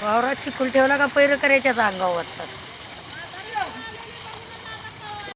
वावरात चिखल ठेवला का पैर करायच्याच अंगावर वाटतात